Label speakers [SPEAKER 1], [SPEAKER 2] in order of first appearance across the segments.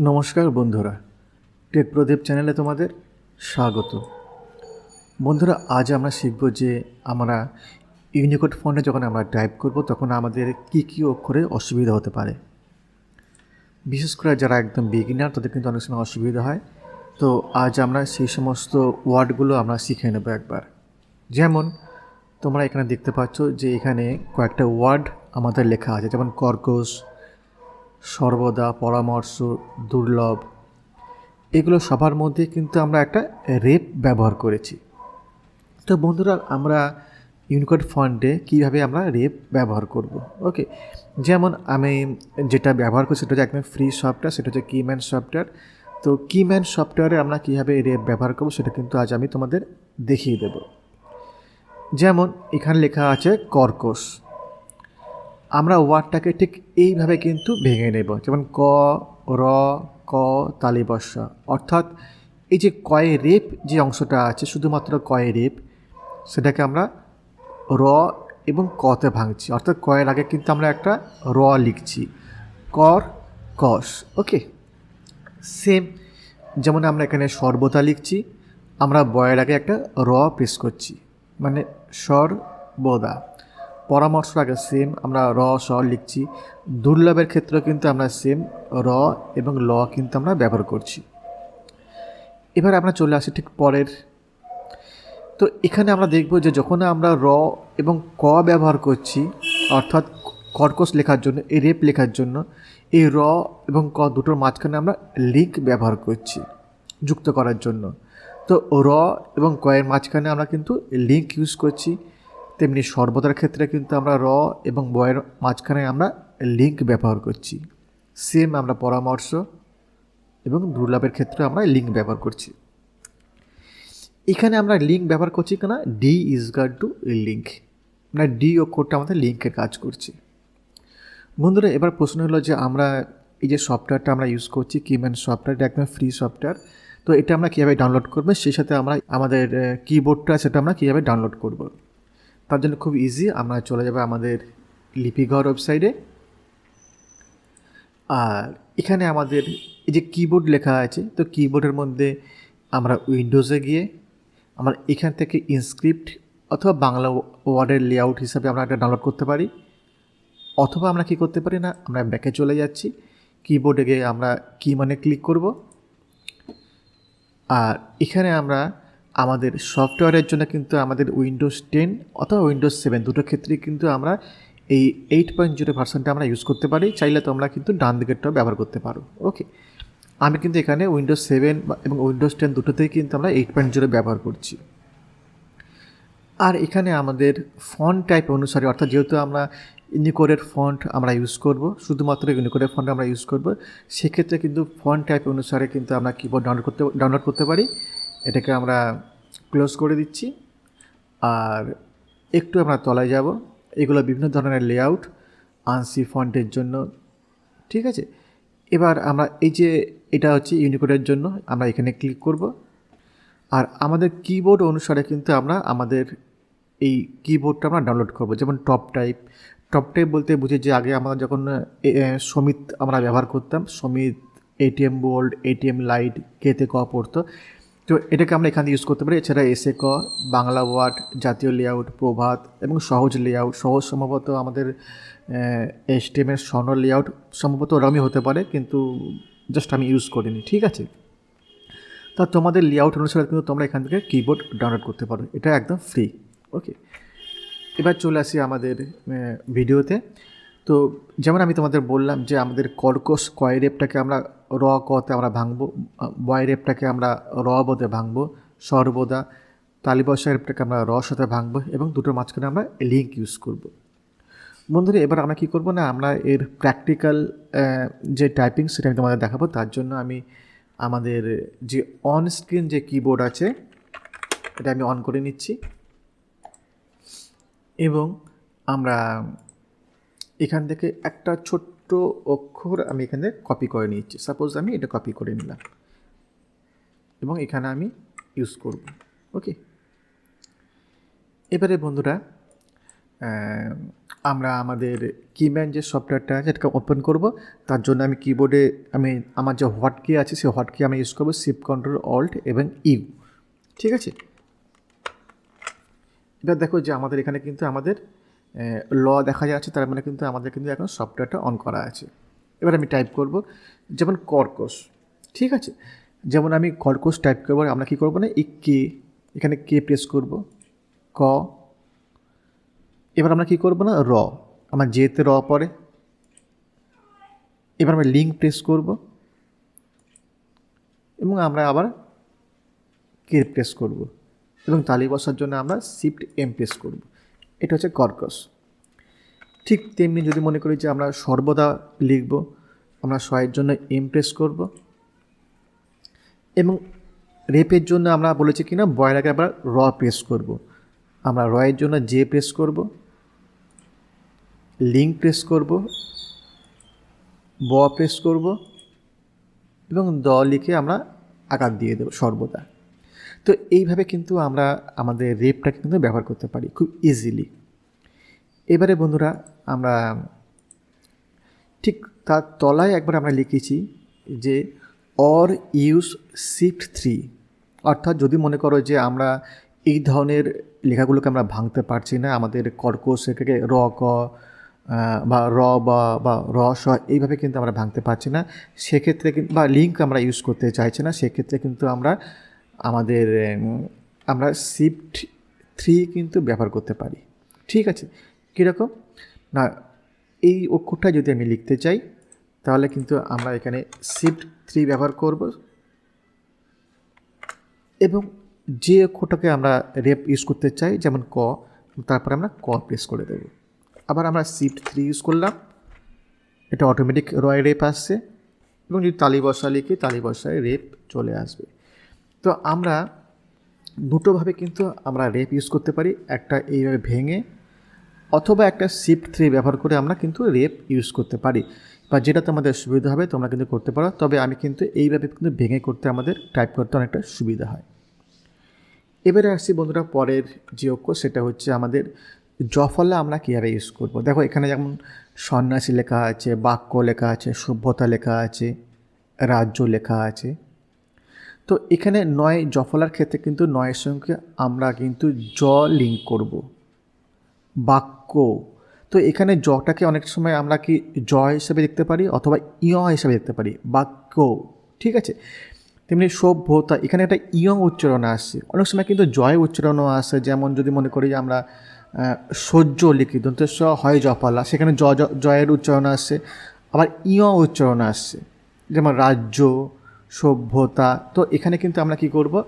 [SPEAKER 1] নমস্কার বন্ধুরা, টেক প্রদীপ চ্যানেলে তোমাদের স্বাগত। বন্ধুরা, আজ আমরা শিখব যে আমরা ইউনিকোড ফোনে যখন আমরা টাইপ করব, তখন আমাদের কী কী অক্ষরে অসুবিধা হতে পারে। বিশেষ করে যারা একদম বিগিনার তাদের কিন্তু অনেক সময় অসুবিধা হয়। তো আজ আমরা সেই সমস্ত ওয়ার্ডগুলো আমরা শিখে নেব একবার। যেমন, তোমরা এখানে দেখতে পাচ্ছ যে এখানে কয়েকটা ওয়ার্ড আমাদের লেখা আছে, যেমন কর্কশ সর্বদা পরামর্শ, দুর্লভ। এগুলো সবার মধ্যে কিন্তু আমরা একটা রেপ ব্যবহার করেছি। তো বন্ধুরা, আমরা ইউনিকোড ফন্টে কীভাবে আমরা রেপ ব্যবহার করব? ওকে, যেমন আমি যেটা ব্যবহার করছি সেটা হচ্ছে একদম ফ্রি সফটওয়্যার সেটা হচ্ছে কিম্যান সফটওয়্যার তো কিম্যান সফটওয়্যারে আমরা কীভাবে রেপ ব্যবহার করব সেটা কিন্তু আজ আমি তোমাদের দেখিয়ে দেব। যেমন এখানে লেখা আছে কর্কশ আমরা ওয়ার্ডটাকে ঠিক এইভাবে কিন্তু ভেঙে নেব। যেমন ক, র, ক তালিবস্যা অর্থাৎ এই যে কয়ে রেপ যে অংশটা আছে, শুধুমাত্র কয়ে রেপ, সেটাকে আমরা র এবং কতে ভাঙছি। অর্থাৎ কয়ের আগে কিন্তু আমরা একটা র লিখছি। কর কস ওকে? সেম, যেমন আমরা এখানে সর্বতা লিখছি, আমরা বয়ের আগে একটা র পেশ করছি। মানে সর্বদা। পরামর্শ আগে সেম আমরা র, স লিখছি। দুর্লভের ক্ষেত্রেও কিন্তু আমরা সেম র এবং ল কিন্তু আমরা ব্যবহার করছি। এবার আমরা চলে আসি ঠিক পরের। তো এখানে আমরা দেখব যে যখন আমরা র এবং ক ব্যবহার করছি, অর্থাৎ কর্কশ লেখার জন্য, এই রেপ লেখার জন্য, এই র এবং ক দুটোর মাঝখানে আমরা লিঙ্ক ব্যবহার করছি, যুক্ত করার জন্য। তো র এবং কয়ের মাঝখানে আমরা কিন্তু লিঙ্ক ইউজ করছি। তেমনি সর্বদার ক্ষেত্রে কিন্তু আমরা র এবং বয়ের মাঝখানে আমরা লিঙ্ক ব্যবহার করছি। সেম আমরা পরামর্শ এবং দুর্লভের ক্ষেত্রে আমরা লিঙ্ক ব্যবহার করছি। এখানে আমরা লিঙ্ক ব্যবহার করছি কেনা? D is guard to link মানে ডি অক্ষরটা আমাদের লিঙ্কের কাজ করছে। বন্ধুরা, এবার প্রশ্ন হলো যে আমরা এই যে সফটওয়্যারটা আমরা ইউজ করছি কিম্যান সফটওয়্যার এটা একদম ফ্রি সফটওয়্যার তো এটা আমরা কীভাবে ডাউনলোড করব? সেই সাথে আমরা আমাদের কিবোর্ডটা সেটা আমরা কীভাবে ডাউনলোড করব? তার জন্য খুব ইজি আমরা চলে যাব আমাদের লিপিঘর ওয়েবসাইটে আর এখানে আমাদের এই যে কিবোর্ড লেখা আছে, তো কিবোর্ডের মধ্যে আমরা উইন্ডোজে গিয়ে আমরা এখান থেকে ইনস্ক্রিপ্ট অথবা বাংলা ওয়ার্ডের লেআউট হিসাবে আমরা একটা ডাউনলোড করতে পারি। অথবা আমরা কি করতে পারি না, আমরা ব্যাকে চলে যাচ্ছি। কিবোর্ডে গিয়ে আমরা কি মানে ক্লিক করব। আর এখানে আমরা আমাদের সফটওয়্যারের জন্য কিন্তু আমাদের উইন্ডোজ টেন অথবা উইন্ডোজ সেভেন দুটো ক্ষেত্রেই কিন্তু আমরা এই এইট পয়েন্ট জিরো ভার্সনটা আমরা ইউজ করতে পারি। চাইলে তোমরা কিন্তু ডান দিকেরটাও ব্যবহার করতে পারো। ওকে আমি কিন্তু এখানে উইন্ডোজ সেভেন এবং উইন্ডোজ টেন দুটোতেই কিন্তু আমরা এইট পয়েন্ট জিরো ব্যবহার করছি। আর এখানে আমাদের ফন্ট টাইপ অনুসারে, অর্থাৎ যেহেতু আমরা ইউনিকোডের ফন্ট আমরা ইউজ করব, শুধুমাত্র ইউনিকোডের ফন্ট আমরা ইউজ করব, সেক্ষেত্রে কিন্তু ফন্ট টাইপ অনুসারে কিন্তু আমরা কিবোর্ড ডাউনলোড করতে ডাউনলোড করতে পারি। এটাকে আমরা ক্লোজ করে দিচ্ছি। আর একটু আমরা তলায় যাব। এগুলো বিভিন্ন ধরনের লেআউট আনসি ফন্টের জন্য। ঠিক আছে? এবার আমরা এই যে এটা হচ্ছে ইউনিকোডের জন্য, আমরা এখানে ক্লিক করব। আর আমাদের কিবোর্ড অনুসারে কিন্তু আমরা আমাদের এই কিবোর্ডটা আমরা ডাউনলোড করব। যেমন টপ টাইপ টপ টাইপ বলতে বুঝি যে আগে আমরা যখন সমিত আমরা ব্যবহার করতাম সমিত এটিএম বোল্ড এটিএম লাইট কেতে ক পড়তো তো এটাকে আমরা এখানে ইউজ করতে পারি। এছাড়া এসে ক, বাংলা ওয়ার্ড জাতীয় লেআউট প্রভাত এবং সহজ লেআউট সহজ সম্ভবত আমাদের এস টি এমের স্বর্ণ লেআউট সম্ভবত ওরমই হতে পারে, কিন্তু জাস্ট আমি ইউজ করিনি, ঠিক আছে? তা তোমাদের লেআউট অনুসারে কিন্তু তোমরা এখান থেকে কিবোর্ড ডাউনলোড করতে পারো, এটা একদম ফ্রি ওকে এবার চলে আসি আমাদের ভিডিওতে তো যেমন আমি তোমাদের বললাম যে আমাদের কর্কশ কয় রেপটাকে আমরা র কতে আমরা ভাঙবো বয় রেপটাকে আমরা র বতে ভাঙবো, সর্বদা তালিবসা রেপটাকে আমরা র সাথে ভাঙবো এবং দুটোর মাঝখানে আমরা লিঙ্ক ইউজ করব। বন্ধুরা, এবার আমরা কী করব না, আমরা এর প্র্যাকটিক্যাল যে টাইপিং সেটা আমি তোমাদের দেখাবো, তার জন্য আমি আমাদের যে অন স্ক্রিন যে কিবোর্ড আছে, এটা আমি অন করে নিচ্ছি এবং আমরা এখান থেকে একটা ছোট্ট অক্ষর আমি এখানে কপি করে নিচ্ছি সাপোজ আমি এটা কপি করে নিলাম। এবং এখানে আমি ইউজ করব। ওকে এবারে বন্ধুরা আমরা আমাদের কিম্যান যে সফটওয়্যারটা আছে সেটাকে ওপেন করব। তার জন্য আমি কিবোর্ডে আমি, আমার যে হট কি আছে, সেই হট কি আমি ইউজ করব। শিফট কন্ট্রোল অল্ট এবং ইউ ঠিক আছে? এবার দেখো যে আমাদের এখানে কিন্তু আমাদের ল দেখা যাচ্ছে, তার মানে কিন্তু আমাদের কিন্তু এখন সফটওয়্যারটা অন করা আছে। এবার আমি টাইপ করব, যেমন কর্কশ, ঠিক আছে? যেমন আমি কর্কশ টাইপ করব, আমরা কী করব না, এই কে এখানে কে প্রেস করব, ক, এবার আমরা কী করব না, র, আমার যেতে র পরে এবার আমরা লিঙ্ক প্রেস করব, এবং আমরা আবার কে প্রেস করব, এবং তালি বসার জন্য আমরা শিফট এম প্রেস করব। এটা হচ্ছে কর্কশ। ঠিক তেমনি যদি মনে করি যে আমরা সর্বদা লিখব, আমরা শয়ের জন্য এম প্রেস করব এবং রেপের জন্য আমরা বলেছি কি না আগে আবার র প্রেস করব। আমরা রয়ের জন্য জে প্রেস করব লিঙ্ক প্রেস করব, ব প্রেস করব এবং দ লিখে আমরা আকার দিয়ে দেবো সর্বদা। তো এইভাবে কিন্তু আমরা আমাদের রেপটাকে কিন্তু ব্যবহার করতে পারি খুব ইজিলি এবারে বন্ধুরা, আমরা ঠিক তার তলায় একবার আমরা লিখেছি যে অর ইউজ শিফট থ্রি অর্থাৎ যদি মনে করো যে আমরা এই ধরনের লেখাগুলোকে আমরা ভাঙতে পারছি না, আমাদের কর্কশ থেকে র, ক বা র, বা বা র, স এইভাবে কিন্তু আমরা ভাঙতে পারছি না। সেক্ষেত্রে বা লিঙ্ক আমরা ইউজ করতে চাইছি না, সেক্ষেত্রে কিন্তু আমরা আমাদের আমরা শিফট থ্রি কিন্তু ব্যবহার করতে পারি। ঠিক আছে? কীরকম? না, এই অক্ষরটা যদি আমি লিখতে চাই, তাহলে কিন্তু আমরা এখানে শিফট থ্রি ব্যবহার করব। এবং যে অক্ষরটাকে আমরা রেপ ইউজ করতে চাই, যেমন ক, তারপরে আমরা ক প্রেস করে দেব। আবার আমরা শিফট থ্রি ইউজ করলাম। এটা অটোমেটিক রয় রেপ আসছে। এবং যদি তালি বসা লিখি, তালি বসায় রেপ চলে আসবে। তো আমরা দুটোভাবে কিন্তু আমরা রেপ ইউজ করতে পারি। একটা এইভাবে ভেঙে অথবা একটা শিফট থ্রি ব্যবহার করে আমরা কিন্তু রেপ ইউজ করতে পারি। বা যেটা তোমাদের সুবিধা হবে তোমরা কিন্তু করতে পারো। তবে আমি কিন্তু এইভাবে কিন্তু ভেঙে করতে আমাদের টাইপ করতে অনেকটা সুবিধা হয়। এবারে আসছি বন্ধুরা পরের যে অক্ষর সেটা হচ্ছে আমাদের জফলা আমরা কীভাবে ইউজ করব? দেখো এখানে যেমন সন্ন্যাসী লেখা আছে, বাক্য লেখা আছে, সভ্যতা লেখা আছে, রাজ্য লেখা আছে। তো এখানে নয় জফলার ক্ষেত্রে কিন্তু নয়ের সঙ্গে আমরা কিন্তু জ লিঙ্ক করব। বাক্য। তো এখানে জটাকে অনেক সময় আমরা কি জ হিসেবে দেখতে পারি অথবা ইয় হিসেবে দেখতে পারি? বাক্য। ঠিক আছে? তেমনি সভ্যতা। এখানে একটা ইয়ং উচ্চারণ আসছে অনেক সময় কিন্তু জয় উচ্চারণও আসে। যেমন যদি মনে করি আমরা সহ্য লিখি দন্তেশ্ব হয় জপালা সেখানে জ- জয়ের উচ্চারণ আসছে আবার ইয় উচ্চারণ আসছে যেমন রাজ্য। সভ্যতা। তো এখানে কিন্তু আমরা কি করব?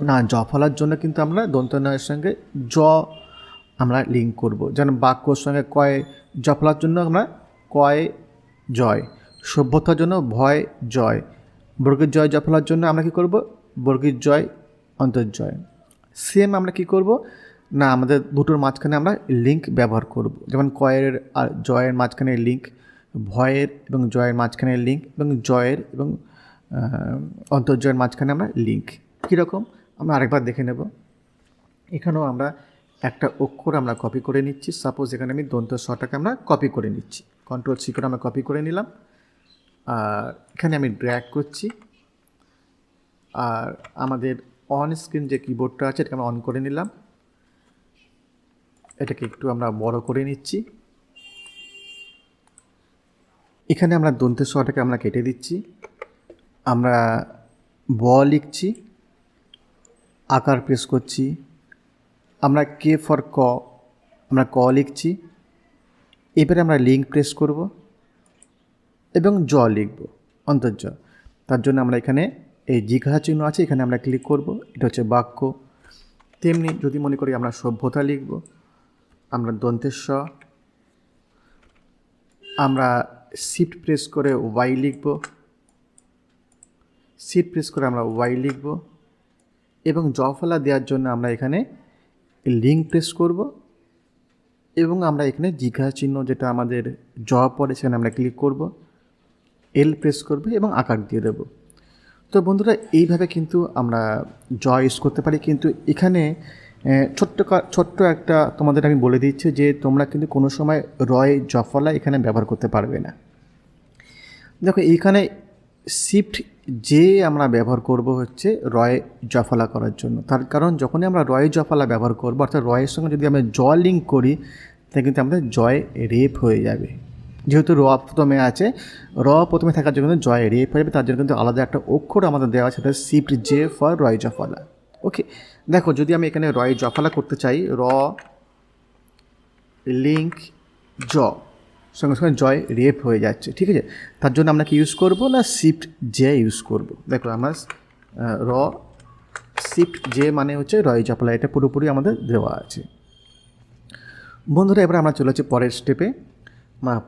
[SPEAKER 1] না, জ ফলার জন্য কিন্তু আমরা দন্তনয়ের সঙ্গে জ আমরা লিঙ্ক করব। যেন বাক্যর সঙ্গে কয়, জ ফলার জন্য আমরা কয়, জয়। সভ্যতার জন্য ভয়, জয়। বর্গের জয়, জ ফলার জন্য আমরা কি করব? বর্গের জয়, অন্তর্জয়। সেম আমরা কি করব? না, আমাদের দুটোর মাঝখানে আমরা লিঙ্ক ব্যবহার করব। যেমন কয়ের আর জয়ের মাঝখানে লিঙ্ক ভয়ের এবং জয়ের মাঝখানে লিঙ্ক এবং জয়ের এবং অন্তর্জয়ের মাঝখানে আমরা লিঙ্ক কীরকম? আমরা আরেকবার দেখে নেব। এখানেও আমরা একটা অক্ষর আমরা কপি করে নিচ্ছি। সাপোজ এখানে আমি দন্ত শটাকে আমরা কপি করে নিচ্ছি। কন্ট্রোল সি করে আমরা কপি করে নিলাম। আর এখানে আমি ড্র্যাগ করছি। আর আমাদের অন স্ক্রিন যে কিবোর্ডটা আছে, এটাকে আমরা অন করে নিলাম। এটাকে একটু আমরা বড় করে নিচ্ছি। এখানে আমরা দন্তের শটাকে আমরা কেটে দিচ্ছি। আমরা ব লিখছি, আকার প্রেস করছি, আমরা কে ফর ক, আমরা ক লিখছি, এবারে আমরা লিঙ্ক প্রেস করব এবং জ লিখব, অন্তর্জ। তার জন্য আমরা এখানে এই জিজ্ঞাসা চিহ্ন আছে, এখানে আমরা ক্লিক করব, এটা হচ্ছে বাক্য। তেমনি যদি মনে করি আমরা সভ্যতা লিখব, আমরা দন্তের স আমরা শিফট প্রেস করে ওয়াই লিখব শিফট প্রেস করে আমরা ওয়াই লিখব এবং জফলা দেওয়ার জন্য আমরা এখানে লিঙ্ক প্রেস করব এবং আমরা এখানে জিজ্ঞাসা চিহ্ন যেটা আমাদের জ পড়ে সেখানে আমরা ক্লিক করব এল প্রেস করবে এবং আকার দিয়ে দেব। তো বন্ধুরা, এইভাবে কিন্তু আমরা জ ইউজ করতে পারি। কিন্তু এখানে ছোট্ট ছোট্ট একটা তোমাদের আমি বলে দিচ্ছি যে তোমরা কিন্তু কোনো সময় রয় জফলা এখানে ব্যবহার করতে পারবে না। দেখো এইখানে শিফট যে আমরা ব্যবহার করব হচ্ছে রয় জফলা করার জন্য। তার কারণ যখনই আমরা রয় জফলা ব্যবহার করব, অর্থাৎ রয়ের সঙ্গে যদি আমরা জ লিঙ্ক করি, তাহলে কিন্তু আমাদের জয় রেপ হয়ে যাবে। যেহেতু র প্রথমে আছে, র প্রথমে থাকার জন্য জয় রেপ হয়ে যাবে, তার জন্য কিন্তু আলাদা একটা অক্ষর আমাদের দেওয়া আছে, সেটা শিফট জে ফর রয় জফলা। ওকে, দেখো যদি আমি এখানে রয় জফলা করতে চাই, র লিঙ্ক জ। সঙ্গে সঙ্গে জয় রেপ হয়ে যাচ্ছে, ঠিক আছে? তার জন্য আমরা কি ইউজ করব না শিফট জে ইউজ করব? দেখো আমার র শিফট জে মানে হচ্ছে রয় জপলা এটা পুরোপুরি আমাদের দেওয়া আছে। বন্ধুরা, এবার আমরা চলে যাচ্ছি পরের স্টেপে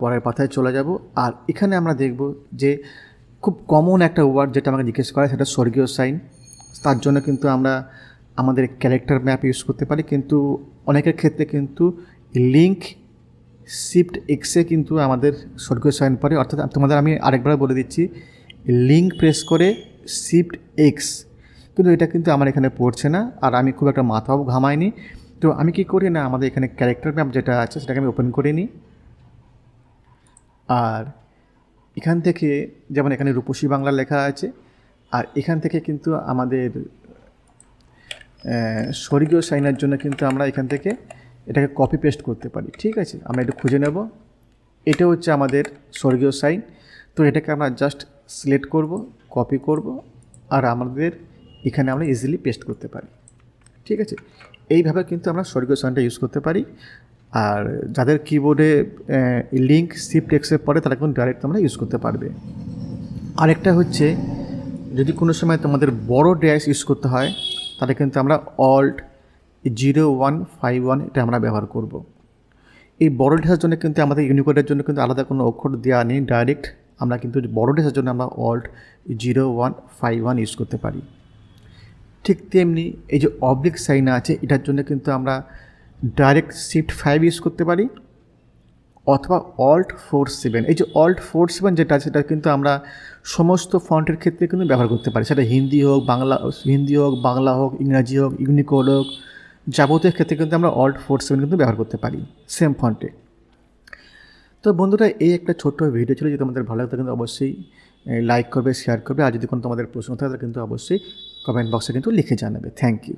[SPEAKER 1] পরের পাতায় চলে যাব। আর এখানে আমরা দেখব যে খুব কমন একটা ওয়ার্ড যেটা আমাকে জিজ্ঞেস করা সেটা স্বর্গীয় সাইন তার জন্য কিন্তু আমরা আমাদের ক্যারেক্টার ম্যাপ ইউজ করতে পারি, কিন্তু অনেকের ক্ষেত্রে কিন্তু লিঙ্ক শিফট এক্সে কিন্তু আমাদের স্বর্গীয় সাইন পড়ে। অর্থাৎ তোমাদের আমি আরেকবার বলে দিচ্ছি লিঙ্ক প্রেস করে শিফট এক্স কিন্তু এটা কিন্তু আমার এখানে পড়ছে না, আর আমি খুব একটা মাথাও ঘামাইনি। তো আমি কি করি না, আমাদের এখানে ক্যারেক্টার ম্যাপ যেটা আছে, সেটাকে আমি ওপেন করে নিই। আর এখান থেকে যেমন এখানে রূপসী বাংলা লেখা আছে, আর এখান থেকে কিন্তু আমাদের স্বর্গীয় সাইনের জন্য কিন্তু আমরা এখান থেকে এটাকে কপি পেস্ট করতে পারি, ঠিক আছে? আমরা একটু খুঁজে নেব। এটা হচ্ছে আমাদের স্বর্গীয় সাইন তো এটাকে আমরা জাস্ট সিলেক্ট করব কপি করব, আর আমাদের এখানে আমরা ইজিলি পেস্ট করতে পারি, ঠিক আছে? এইভাবে কিন্তু আমরা স্বর্গীয় সাইনটা ইউজ করতে পারি। আর যাদের কিবোর্ডে লিঙ্ক শিফট এক্সেপ পড়ে, তারা কিন্তু ডাইরেক্ট তোমরা ইউজ করতে পারবে। আরেকটা হচ্ছে, যদি কোনো সময় তোমাদের বড় ড্যাশ ইউজ করতে হয়, তাহলে কিন্তু আমরা alt zero one five one এটা আমরা ব্যবহার করব। এই বড় ড্যাশের জন্য কিন্তু আমাদের ইউনিকোডের জন্য কিন্তু আলাদা কোনো অক্ষর দেওয়া নেই, ডাইরেক্ট আমরা কিন্তু বড় ড্যাশের জন্য আমরা alt zero one five one use করতে পারি। ঠিক তেমনি এই যে অবলিক সাইন আছে, এটার জন্য কিন্তু আমরা ডাইরেক্ট শিফট ফাইভ ইউজ করতে পারি, অথবা অল্ট ফোর সেভেন এই যে অল্ট ফোর সেভেন যেটা আছে, সেটা কিন্তু আমরা সমস্ত ফন্টের ক্ষেত্রে কিন্তু ব্যবহার করতে পারি। সেটা হিন্দি হোক, বাংলা, হিন্দি হোক, বাংলা হোক, ইংরাজি হোক ইউনিকোড হোক যাবতীয় ক্ষেত্রে কিন্তু আমরা অল্ট ফোর সেভেন কিন্তু ব্যবহার করতে পারি সেম ফন্টে তো বন্ধুরা, এই একটা ছোট্ট ভিডিও ছিল, যদি তোমাদের ভালো লাগতো কিন্তু অবশ্যই লাইক করবে শেয়ার করবে, আর যদি কোনো তোমাদের প্রশ্ন থাকে, তাহলে কিন্তু অবশ্যই কমেন্ট বক্সে কিন্তু লিখে জানাবে। Thank you